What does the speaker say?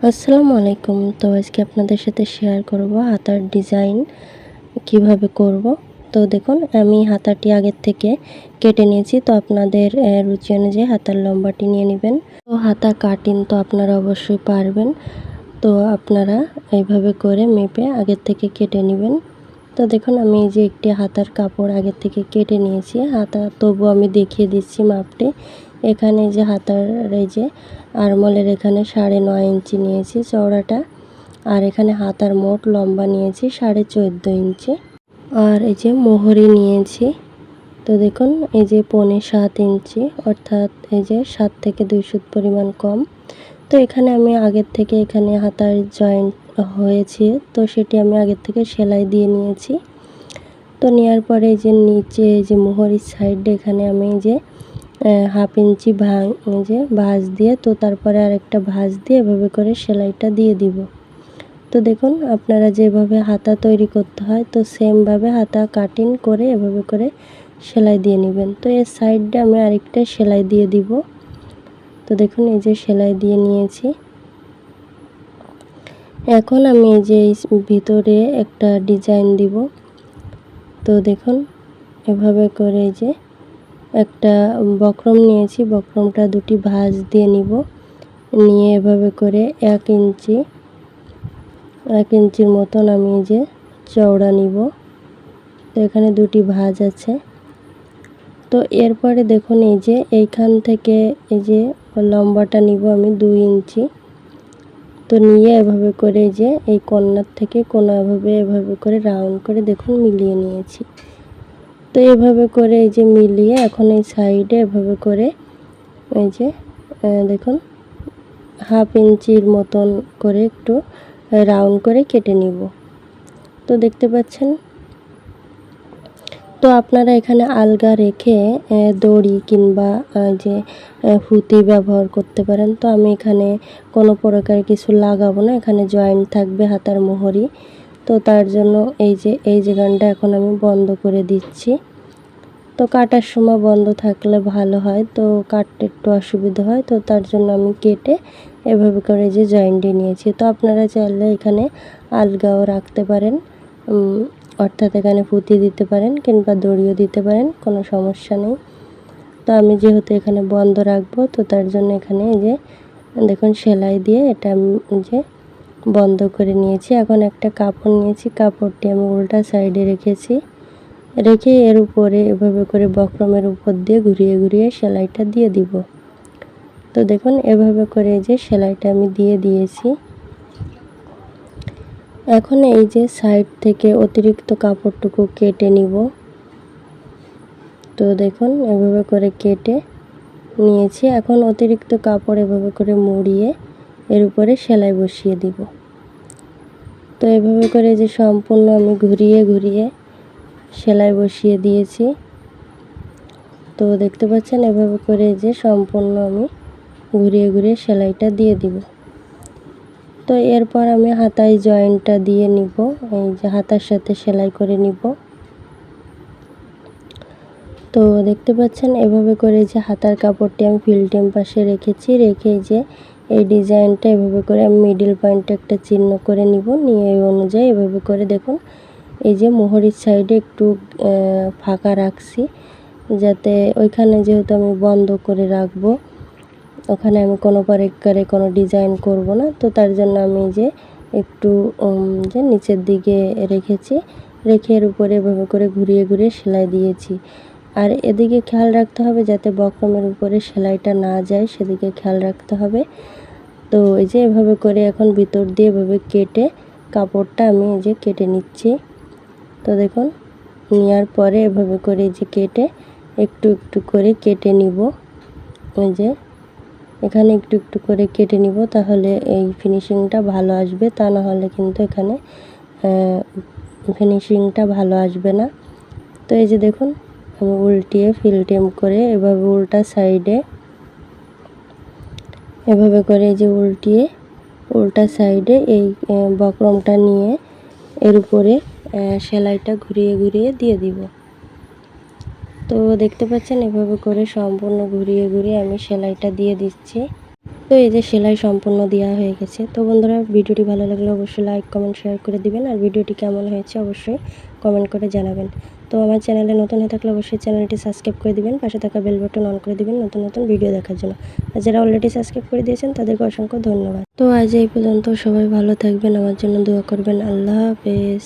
আসসালামু আলাইকুম। তো আজকে আপনাদের সাথে শেয়ার করব হাতার ডিজাইন কীভাবে করব। তো দেখুন, আমি হাতাটি আগের থেকে কেটে নিয়েছি। তো আপনাদের রুচি অনুযায়ী হাতার লম্বাটি নিয়ে নেবেন। তো হাতা কাটিং তো আপনারা অবশ্যই পারবেন। তো আপনারা এইভাবে করে মেপে আগের থেকে কেটে নেবেন। তো দেখুন, আমি যে একটি হাতার কাপড় আগের থেকে কেটে নিয়েছি। হাতা তবু আমি দেখিয়ে দিচ্ছি মাপটি। এখানে যে হাতার এই যে আরমলের এখানে সাড়ে নয় ইঞ্চি নিয়েছি চওড়াটা। আর এখানে হাতার মোট লম্বা নিয়েছি সাড়ে চোদ্দ ইঞ্চি। আর এই যে মোহরি নিয়েছি। তো দেখুন, এই যে পৌনে সাত ইঞ্চি, অর্থাৎ এই যে সাত থেকে দুই সুত পরিমাণ কম। তো এখানে আমি আগের থেকে এখানে হাতার জয়েন্ট হয়েছে, তো সেটি আমি আগের থেকে সেলাই দিয়ে নিয়েছি। তো নেওয়ার পরে যে নিচে যে মোহরির সাইডে, এখানে আমি যে হাফ ইঞ্চি ভাঙ যে ভাঁজ দিয়ে, তো তারপরে আরেকটা ভাঁজ দিয়ে এভাবে করে সেলাইটা দিয়ে দিব। তো দেখুন, আপনারা যেভাবে হাতা তৈরি করতে হয়, তো সেমভাবে হাতা কাটিং করে এভাবে করে সেলাই দিয়ে নেবেন। তো এর সাইডে আমি আরেকটা সেলাই দিয়ে দিব। তো দেখুন, এই যে সেলাই দিয়ে নিয়েছি। এখন আমি এই যে ভিতরে একটা ডিজাইন দিব। তো দেখুন, এভাবে করে এই যে একটা বক্রম নিয়েছি, বক্রমটা দুটি ভাঁজ দিয়ে নিব। নিয়ে এভাবে করে এক ইঞ্চি, এক ইঞ্চির মতন আমি এই যে চওড়া নিব। তো এখানে দুটি ভাঁজ আছে। তো এরপরে দেখুন, এই যে এইখান থেকে এই যে লম্বাটা নিব আমি দুই ইঞ্চি। তো নিয়ে এভাবে করে যে এই কর্নার থেকে কোনো এভাবে এভাবে করে রাউন্ড করে দেখুন মিলিয়ে নিয়েছি। তো এভাবে করে এই যে মিলিয়ে এখন এই সাইডে এভাবে করে এই যে দেখুন হাফ ইঞ্চির মতন করে একটু রাউন্ড করে কেটে নিব। তো দেখতে পাচ্ছেন? তো আপনারা এখানে আলগা রেখে দড়ি কিংবা যে হুতি ব্যবহার করতে পারেন। তো আমি এখানে কোনো প্রকার কিছু লাগাবো না। এখানে জয়েন্ট থাকবে হাতার মোহরি তো তার জন্য এই যে, এই জায়গাটা এখন আমি বন্ধ করে দিচ্ছি। তো কাটার সময় বন্ধ থাকলে ভালো হয়, তো কাটতে একটু অসুবিধা হয়, তো তার জন্য আমি কেটে এভাবে করে যে জয়েন্টে নিয়েছি। তো আপনারা চাইলে এখানে আলগাও রাখতে পারেন অর্থাৎ এখানে পুঁতি দিতে পারেন কিংবা দড়িও দিতে পারেন, কোনো সমস্যা নেই। তো আমি যেহেতু এখানে বন্ধ রাখব, তো তার জন্য এখানে এই যে, দেখুন সেলাই দিয়ে এটা আমি যে বন্ধ করে নিয়েছি। এখন একটা কাপড় নিয়েছি, কাপড়টি আমি উল্টা সাইডে রেখেছি। রেখে এর উপরে এভাবে করে বক্রমের উপর দিয়ে ঘুরিয়ে ঘুরিয়ে সেলাইটা দিয়ে দিব। তো দেখুন, এভাবে করে যে সেলাইটা আমি দিয়ে দিয়েছি। এখন এই যে সাইড থেকে অতিরিক্ত কাপড়টুকু কেটে নিব। তো দেখুন, এভাবে করে কেটে নিয়েছি। এখন অতিরিক্ত কাপড় এভাবে করে মুড়িয়ে এর উপরে সেলাই বসিয়ে দিব। তো এভাবে করে যে সম্পূর্ণ আমি ঘুরিয়ে ঘুরিয়ে সেলাই বসিয়ে দিয়েছি। তো দেখতে পাচ্ছেন এভাবে করে যে সম্পূর্ণ আমি ঘুরিয়ে ঘুরিয়ে সেলাইটা দিয়ে দিব। তো এরপর আমি হাতায় জয়েন্টটা দিয়ে নিব, এই যে হাতার সাথে সেলাই করে নিব। তো দেখতে পাচ্ছেন এভাবে করে যে হাতার কাপড়টি আমি ফিল্টেম পাশে রেখেছি, রেখে যে এই ডিজাইনটা এভাবে করে আমি মিডিল পয়েন্টে একটা চিহ্ন করে নিব। নিয়ে এই অনুযায়ী এভাবে করে দেখুন, এই যে মোহরির সাইডে একটু ফাঁকা রাখছি, যাতে ওইখানে যেহেতু আমি বন্ধ করে রাখব, ওখানে আমি কোনো করে কোনো ডিজাইন করব না। তো তার জন্য আমি যে একটু যে নিচের দিকে রেখেছি, রেখে এর উপরে এভাবে করে ঘুরিয়ে ঘুরিয়ে সেলাই দিয়েছি। আর এদিকে খেয়াল রাখতে হবে যাতে বক্রমের উপরে সেলাইটা না যায়, সেদিকে খেয়াল রাখতে হবে। তো এই যে এভাবে করে এখন ভিতর দিয়ে এভাবে কেটে কাপড়টা আমি এই যে কেটে নিচ্ছি। তো দেখুন, নেওয়ার পরে এভাবে করে যে কেটে একটু একটু করে কেটে নিব। ওই যে এখানে একটু একটু করে কেটে নিব তাহলে এই ফিনিশিংটা ভালো আসবে। তা না হলে কিন্তু এখানে ফিনিশিংটা ভালো আসবে না। তো এই যে দেখুন উল্টিয়ে ফিলটেম করে এভাবে উল্টা সাইডে, এভাবে করে যে উল্টিয়ে উল্টা সাইডে এই বক্রমটা নিয়ে এর উপরে সেলাইটা ঘুরিয়ে ঘুরিয়ে দিয়ে দিব। তো দেখতে পাচ্ছেন এভাবে করে সম্পূর্ণ ঘুরিয়ে ঘুরিয়ে আমি সেলাইটা দিয়ে দিচ্ছি। তো এই যে সেলাই সম্পূর্ণ দেওয়া হয়ে গেছে। তো বন্ধুরা, ভিডিওটি ভালো লাগলে অবশ্যই লাইক কমেন্ট শেয়ার করে দিবেন। আর ভিডিওটি কেমন হয়েছে অবশ্যই কমেন্ট করে জানাবেন। তো আমার চ্যানেলে নতুন হয়ে থাকলে অবশ্যই চ্যানেলটি সাবস্ক্রাইব করে দিবেন। পাশে থাকা বেল বাটন অন করে দিবেন নতুন নতুন ভিডিও দেখার জন্য। আর যারা অলরেডি সাবস্ক্রাইব করে দিয়েছেন, তাদেরকে অসংখ্য ধন্যবাদ। তো আজ এই পর্যন্ত সবাই ভালো থাকবেন, আমার জন্য দোয়া করবেন। আল্লাহ হাফেজ।